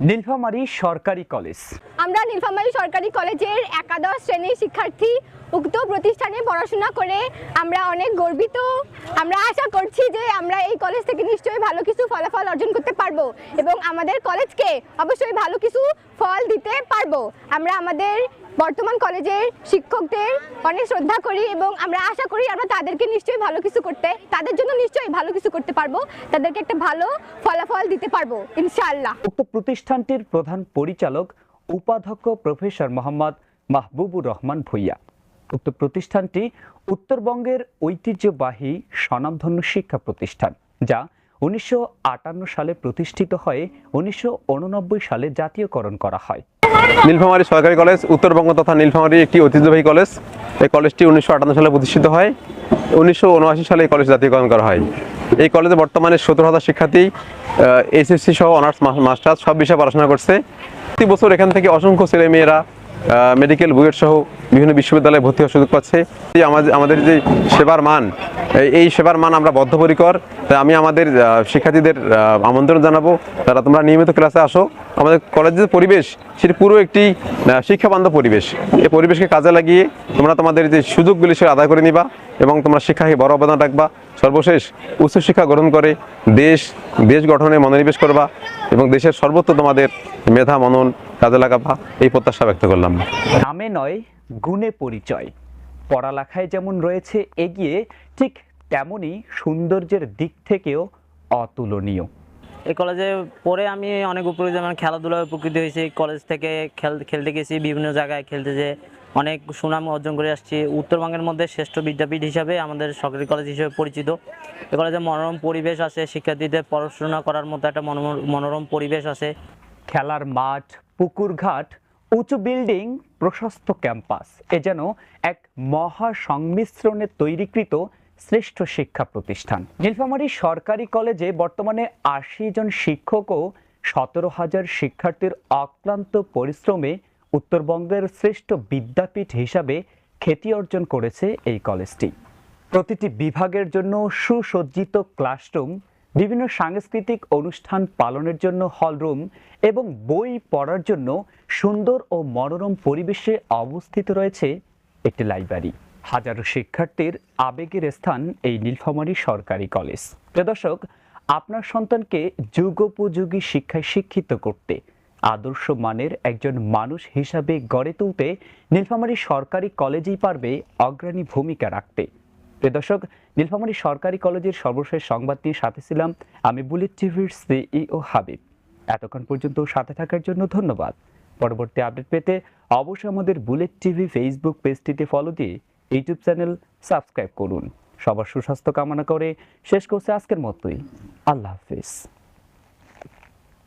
নীলফামারী সরকারি কলেজ। আমরা নীলফামারী সরকারি কলেজের একাদশ শ্রেণির শিক্ষার্থী উক্ত প্রতিষ্ঠানে পড়াশোনা করে আমরা অনেক গর্বিত। আমরা আশা করছি যে আমরা এই কলেজ থেকে নিশ্চয়ই ভালো পারব এবং আমাদের কলেজকে অবশ্যই ভালো কিছু ফল দিতে পারব। আমরা আমাদের বর্তমান কলেজের শিক্ষকদের অনেক শ্রদ্ধা করি এবং আমরা আশা করি আমরা তাদেরকে নিশ্চয়ই ভালো কিছু করতে, তাদের জন্য নিশ্চয়ই ভালো কিছু করতে পারব, তাদেরকে একটা ভালো ফলাফল দিতে পারব, ইনশাআল্লাহ। উক্ত প্রতিষ্ঠানটির প্রধান পরিচালক, উপাধ্যক্ষ প্রফেসর মোহাম্মদ মাহবুবুর রহমান ভুইয়া। উক্ত প্রতিষ্ঠানটি উত্তরবঙ্গের ঐতিহ্যবাহী স্বনামধন্য শিক্ষা প্রতিষ্ঠান, যা উনিশশো আটান্ন সালে প্রতিষ্ঠিত হয়ে উনিশশো উননব্বই সালে জাতীয়করণ করা হয়। নীলফামারী সরকারি কলেজ, উত্তরবঙ্গ তথা নীলফামারী একটি ঐতিহ্যবাহী কলেজ। এই কলেজটি উনিশশো আটান্ন সালে প্রতিষ্ঠিত হয়। উনিশশো উনআশি সালে এই কলেজ জাতীয়করণ করা হয়। এই কলেজে বর্তমানে সতেরো হাজার শিক্ষার্থী এসএসসি সহ অনার্স মাস্টার্স সব বিষয়ে পড়াশোনা করছে। প্রতি বছর এখান থেকে অসংখ্য ছেলেমেয়েরা মেডিকেল বুয়েট সহ বিভিন্ন বিশ্ববিদ্যালয়ে ভর্তি হওয়ার সুযোগ পাচ্ছে। আমাদের আমাদের যে সেবার মান এই- সেবার মান আমরা বদ্ধপরিকর। তাই আমি আমাদের শিক্ষার্থীদের আমন্ত্রণ জানাব। তারা তোমরা নিয়মিত ক্লাসে আসো। আমাদের কলেজের পরিবেশ, সেটি পুরো একটি শিক্ষাবান্ধব পরিবেশ। এই পরিবেশকে কাজে লাগিয়ে তোমরা তোমাদের যে সুযোগগুলি সে আদায় করে নিবা এবং তোমরা শিক্ষাকে বড় অবদান রাখবা। সর্বশেষ উচ্চশিক্ষা গ্রহণ করে দেশ দেশ গঠনে মনোনিবেশ করবা এবং দেশের সর্বত্র তোমাদের মেধা, মনন কাজে লাগাবা। এই প্রত্যাশা ব্যক্ত করলাম। নামে নয়, গুণে পরিচয়। পড়ালেখায় যেমন রয়েছে এগিয়ে ঠিক তেমনই সৌন্দর্যের দিক থেকেও অতুলনীয়। এই কলেজে পড়ে আমি অনেক উপরে যেমন খেলাধুলায় উপকৃত হয়েছি। কলেজ থেকে খেল খেলতে গেছি বিভিন্ন জায়গায় খেলতে যে অনেক সুনাম অর্জন করে আসছি। উত্তরবঙ্গের মধ্যে শ্রেষ্ঠ বিদ্যাপীঠ হিসাবে আমাদের সরকারি কলেজ হিসেবে পরিচিত। এ কলেজে মনোরম পরিবেশ আছে শিক্ষার্থীদের পড়াশোনা করার মতো একটা মনোরম মনোরম পরিবেশ আছে। খেলার মাঠ পুকুরঘাট উঁচু বিল্ডিং, প্রশস্ত ক্যাম্পাস, এ যেন এক মহা সংমিশ্রণে তৈরিকৃত শ্রেষ্ঠ শিক্ষা প্রতিষ্ঠান। নীলফামারী সরকারি কলেজে বর্তমানে আশি জন শিক্ষক ও সতেরো হাজার শিক্ষার্থীর অক্লান্ত পরিশ্রমে উত্তরবঙ্গের শ্রেষ্ঠ বিদ্যাপীঠ হিসাবে খ্যাতি অর্জন করেছে এই কলেজটি। প্রতিটি বিভাগের জন্য সুসজ্জিত ক্লাসরুম বিভিন্ন সাংস্কৃতিক অনুষ্ঠান পালনের জন্য হলরুম এবং বই পড়ার জন্য সুন্দর ও মনোরম পরিবেশে অবস্থিত রয়েছে একটি লাইব্রেরি। হাজারো শিক্ষার্থীর আবেগের স্থান এই নীলফামারী সরকারি কলেজ। প্রিয় দর্শক, আপনার সন্তানকে যুগোপযোগী শিক্ষায় শিক্ষিত করতে আদর্শ মানের একজন মানুষ হিসাবে গড়ে তুলতে নীলফামারী সরকারি কলেজেই পারবে অগ্রণী ভূমিকা রাখতে। প্রিয় দর্শক, নীলফামারী সরকারি কলেজের সর্বশেষ সংবাদটি সাথে ছিলাম আমি বুলেট টিভির সিইও হাবিব। এতক্ষণ পর্যন্ত সাথে থাকার জন্য ধন্যবাদ। পরবর্তী আপডেট পেতে অবশ্যই আমাদের বুলেট টিভি ফেসবুক পেজটিতে ফলো দিয়ে ইউটিউব চ্যানেল সাবস্ক্রাইব করুন। সবার সুস্বাস্থ্য কামনা করে শেষ করছে আজকের মতোই। আল্লাহ হাফিজ।